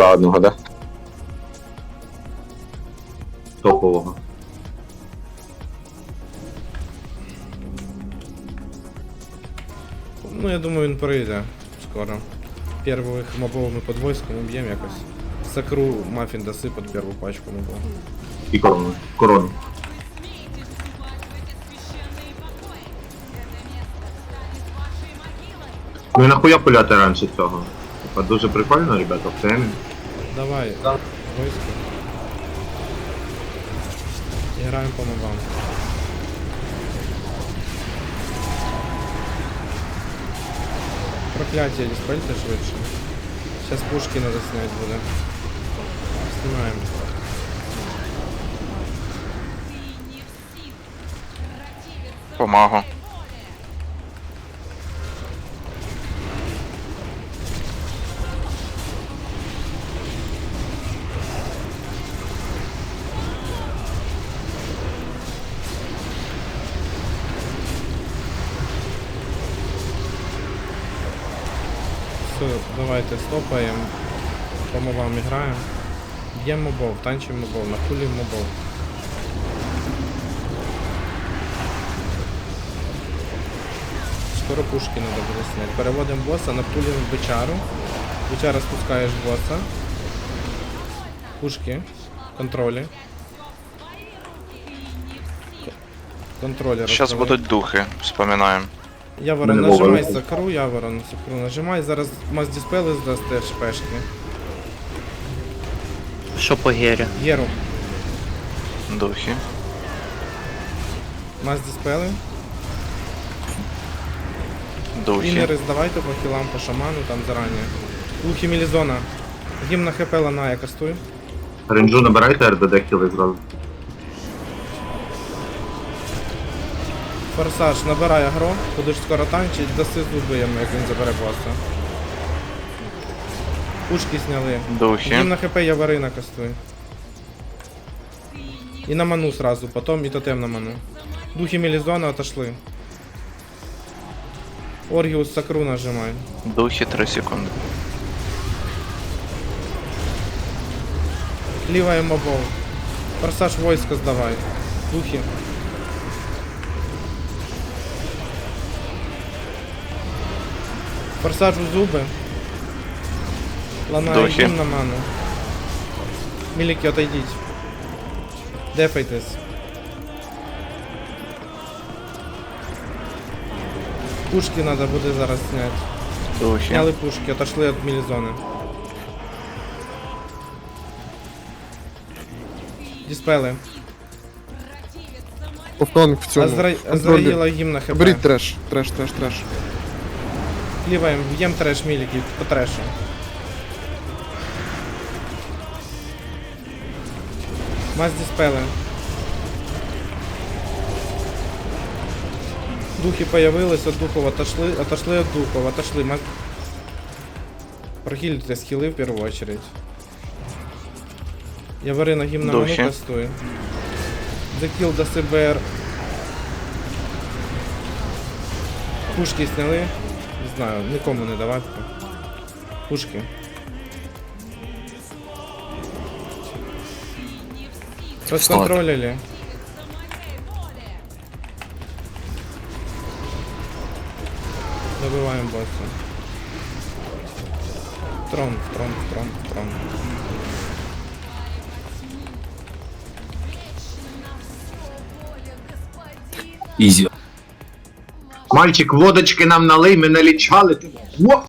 одного, да? Топового. Ну, я думаю, він прийде скоро. Первых мобов ми під войском уб'ємо якось. Сакру мафін даси під перву пачку мобов. І корону. Корону. Ну і нахуя пуляти раніше цього? Типа дуже прикольно, ребята, в темі. Давай, войско. І граємо по мобам. Прокляття диспельте швидше. Сейчас пушки надо снять буде. Снимаем. Помагу. Все, давайте стопаємо. По мобам граємо. Б'ємо мобов, танчимо мобов, нахулім мобов. Скоро пушки надо буде снять. Переводимо босса, напулюємо бичару. Бичара спускаєш босса. Пушки. Контролі. Контролі Зараз будуть духи, вспоминаємо. Яворон, Мене нажимай сакру, Яворон, сакру, нажимай, зараз маз диспели здасте шпешки. Що по гері? Єру, Духи. маз диспели. Духи. Інери здавайте по хілам, по шаману там зарані. Ухі Мілізона. Гімн на хп ланає кастуй. Ренджу набирайте РДД кіли зразу. Форсаж, набирай агро, будеш скоро танчить, даси зуби йому, як він забере боса. Пушки сняли. Духи. Гімн на хп Яварина кастуй. І на ману сразу, потом і тотем на ману. Духи Мелизона отошли. Оргиус Сакру нажимай. Духи 3 секунди. Лівая мобов. Форсаж войска сдавай. Духи. Форсаж у зуби. Ланаю Духи. на ману. Міліки, отойдіть. Дефайтесь. Пушки надо буде зараз зняти. Сняли пушки, отошли від мілізони. Диспели. Повтонг в цьому. Азра... Азраїла гімн на хп. Беріть треш, треш, треш, треш. Кліваємо, б'єм треш міліків по трешу. Маз диспели. Духи появились, от духов отошли, отошли от духов, отошли. Маз... Прохилите скилли в первую очередь. Я гімн на ману Духи. кастую. Закіл до СБР. Пушки сняли. Не знаю, нікому не давати. Пушки. Розконтролили. Добиваємо босса. Трон, трон, трон, трон. Ізі. Мальчик, водочки нам налий, ми налічали. Во!